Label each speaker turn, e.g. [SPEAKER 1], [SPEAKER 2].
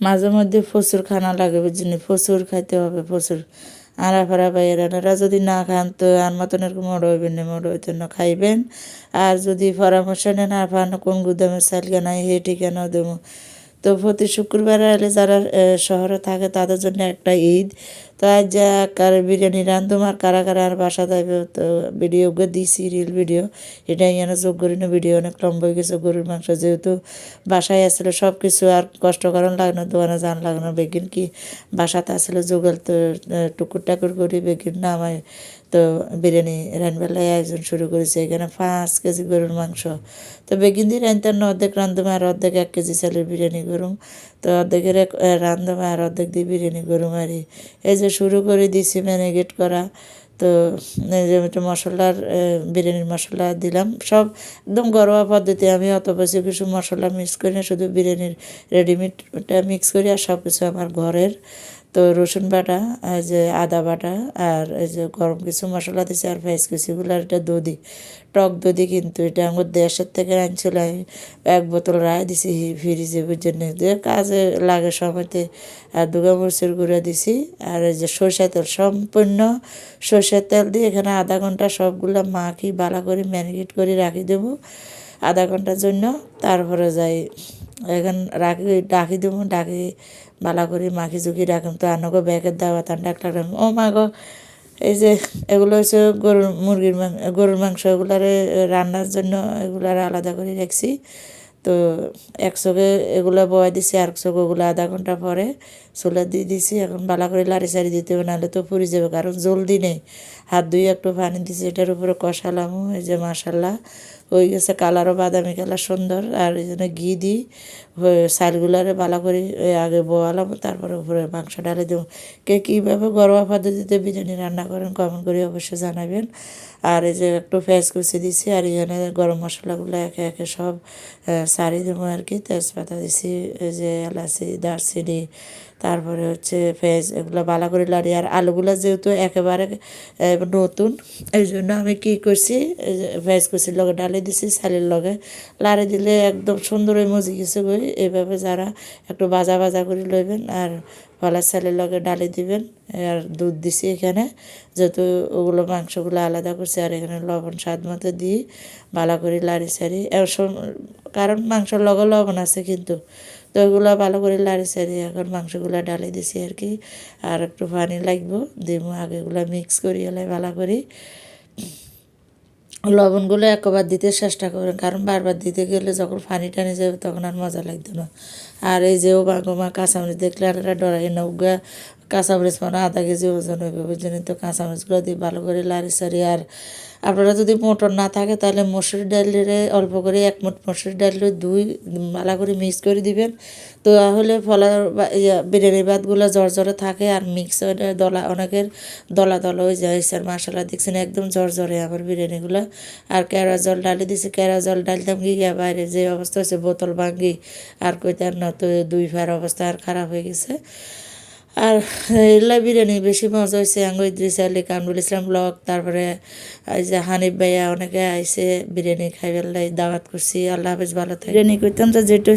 [SPEAKER 1] মাঝে মধ্যে প্রচুর খানা লাগে জন্য প্রচুর খাইতে হবে প্রচুর। আরা ফারা বাইরানারা যদি না খান তো আর মতন এরকম মড হইবেন না, মড হইতে না খাইবেন। আর যদি পরামর্শ নেন আর ফান কোন গুদামের চাল কেনা হে ঠিকানা দেবো। তো প্রতি শুক্রবার এলে যারা শহরে থাকে তাদের জন্য একটা ঈদ। তো আজ যা কার বিরিয়ানি রান্ধুম আর কারা কারা আর বাসা যাবে তো ভিডিও দিছি রিল ভিডিও এটা ইয়ানো যোগ করি না ভিডিও অনেক লম্বা হয়ে গেছে গরুর মাংস। যেহেতু বাসায় আসলে সব কিছু আর কষ্ট করার লাগে না দোকানে যান লাগে বেগিন কি বাসাতে আসলে যোগাল, তো টুকুর টাকুর করি বেগিন নামাই তো বিরিয়ানি রানবেলায় আয়োজন শুরু করেছে, এখানে পাঁচ কেজি গরুর মাংস। তো বেগিন দিয়ে রানতাম অর্ধেক রান্ধুম আর অর্ধেক এক কেজি চালের বিরিয়ানি করুম তো অর্ধেকের এক রান্ধুম আর অর্ধেক দিয়ে বিরিয়ানি করুম আর এই যে শুরু করে দিছি ম্যারিনেট করা। তো একটু মশলার বিরিয়ানির মশলা দিলাম। সব একদম ঘরোয়া পদ্ধতি। আমি অত বেশি কিছু মশলা মিক্স করি না, শুধু বিরিয়ানির রেডিমেডটা মিক্স করি আর সব কিছু আমার ঘরের। তো রসুন বাটা আর যে আদা বাটা আর এই যে গরম কিছু মশলা দিছি আর ফ্রাইস কুচিগুলো আর এটা দধি, টক দধি কিন্তু এটা আমার দেশের থেকে আনছিল এক বোতল রায় দিছি ফ্রিজে বুঝছেন যে কাজে লাগে সময়তে। আর দুগা মরিচের গুঁড়া দিছি আর এই যে সরষের তেল, সম্পূর্ণ সরষের তেল দিয়ে এখানে আধা ঘণ্টা সবগুলো মাখি বালা করে ম্যারিনেট করে রাখি দেবো। আধা ঘণ্টার জন্য, তারপরে যাই। এখন রাখি ডাকি দেবো, ডাকি বালা করে, মাখি জুকি রাখুন তো আনগো ব্যাগের দাওয়া তান ডাক্তার ও মা গো, এই যে এগুলো হচ্ছে গরুর মুরগির মাংস গরুর মাংস, এগুলারে রান্নার জন্য এগুলার আলাদা করে রাখছি। তো একশোকে এগুলো বয়া দিছি, আর একশোকে ওগুলো আধা ঘণ্টা পরে চুলে দিয়ে দিছি। এখন বালা করে লাড়ি সারি দিতে হবে, নাহলে তো পুড়ে যাবে, কারণ জলদি নেই। হাত ধুয়ে একটু পানি দিছি, এটার উপরে কষালাম, এই যে মাসাল্লাহ হয়ে গেছে কালারও বাদামি কালার সুন্দর, আর এই জন্য ঘি দিই। চালগুলারে বালা করে ওই আগে বোয়ালাম, তারপরে উপরে মাংস ডালে দেবো। কে কীভাবে ঘরোয়া পদ্ধতিতে বিরিয়ানি রান্না করেন কমেন্ট করে অবশ্যই জানাবেন। আর এই যে একটু পেঁয়াজ কুচি দিছি, আর এখানে গরম মশলাগুলো একে একে সব সারি দেবো আর কি। তেজপাতা দিছি, এই যে এলাচি, দারচিনি তারপরে হচ্ছে পেঁয়াজ এগুলো ভালো করে লাড়ি। আর আলুগুলো যেহেতু একেবারে নতুন, এই জন্য আমি কী করছি পেঁয়াজ কুচির লগে ডালে দিছি, চালের লগে। লাড়ি দিলে একদম সুন্দর মজি গেছে গই এইভাবে যারা একটু বাজা বাজা করে লইবেন আর ফলার চালের লগে ডালে দিবেন, আর দুধ দিছি এখানে, যেহেতু ওগুলো মাংসগুলো আলাদা করছি, আর এখানে লবণ স্বাদ মতো দিই ভালো করে লাড়ি সারি কারণ মাংসর লগে লবণ আছে কিন্তু। তো ভালো করে লাড়ি সারি এখন মাংসগুলো ডালে দিছি আর কি। আর একটু পানি লাগবো, দিব আগেগুলো মিক্স করি, এলাই ভালো করি। লবণগুলো একবার দিতে চেষ্টা করেন, কারণ বারবার দিতে গেলে যখন পানি টানি যাবে তখন আর মজা লাগতো না। আর এই যে বাগমা কাঁচামরিচ দেখলে আর এরা ডরাই না উগা কাঁচামরিচ মানে আধা কেজি ওজন হইবে বুঝছেন তো কাঁচামরিচগুলো দিয়ে ভালো করে লাড়ি সারি। আর আপনারা যদি মোটর না থাকে তাহলে মসুর ডালের অল্প করে এক মুঠ মসুর ডাল দুই মালা করে মিক্স করে দিবেন। তো তাহলে ইয়া বিরিয়ানি ভাতগুলো জর্জরে থাকে আর মিক্স হয়ে দলা অনেকের দলা দলা হয়ে যায়। স্যার মশলা দেখছেন একদম জর্জরে আমার বিরিয়ানিগুলো। আর কেরা জল ডালি দিছি কেরা জল ডালতাম গিয়ে বাইরে যে অবস্থা হয়েছে, বোতল ভাঙ্গি আর কইতার না তো দুই ফার অবস্থা আর খারাপ হয়ে গেছে। আর এল্লা বিরিয়ানি বেশি মজা হয়েছে আঙ্গুই ইদ্রিস, আলী কামরুল ইসলাম ব্লগ, তারপরে এই যে হানিফ ভাইয়া অনেকে আইসে বিরিয়ানি খাইবেলাই দাওয়াত করছি। আল্লাহ হাফেজ, ভালো থাকে বিরিয়ানি করতাম তো যেটা